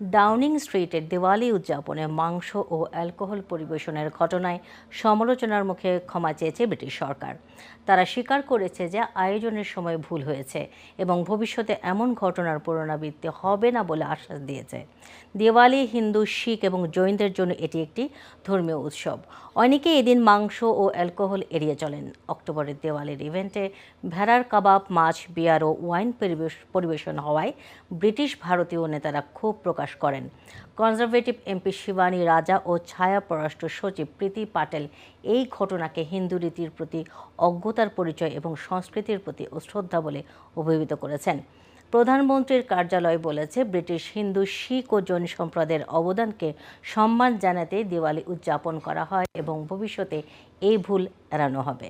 Downing স্ট্রিটের দিওয়ালি উদযাপনে মাংস ও অ্যালকোহল পরিবেশনের ঘটনায় সমালোচনার মুখে ক্ষমা চেয়েছে ব্রিটিশ সরকার। তারা স্বীকার করেছে যে আয়োজনের সময় ভুল হয়েছে এবং ভবিষ্যতে এমন ঘটনার পুনরাবৃত্তি হবে না বলে আশ্বাস দিয়েছে। দিওয়ালি, হিন্দু, শিখ এবং জৈনদের জন্য এটি একটি ধর্মীয় উৎসব। অনেকে এদিন মাংস ও অ্যালকোহল এড়িয়ে চলেন। অক্টোবরের দেওয়ালির ইভেন্টে ভেড়ার কাবাব, মাছ, বিয়ার ও ওয়াইন পরিবেশ, পরিবেশন হওয়ায় ব্রিটিশ ভারতীয় নেতারা ক্ষোভ প্রকাশ করেন। কনজারভেটিভ এমপি শিবানী রাজা ও ছায়া পররাষ্ট্র সচিব প্রীতি পাটেল এই ঘটনাকে হিন্দু রীতির প্রতি অজ্ঞতার পরিচয় এবং সংস্কৃতির প্রতি অশ্রদ্ধা বলে অভিহিত করেছেন। প্রধানমন্ত্রীর কার্যালয় বলেছে, ব্রিটিশ হিন্দু শিখ ও জৈন সম্প্রদায়ের অবদানকে সম্মান জানাতে দিওয়ালি উদযাপন করা হয় এবং ভবিষ্যতে এই ভুল এড়ানো হবে।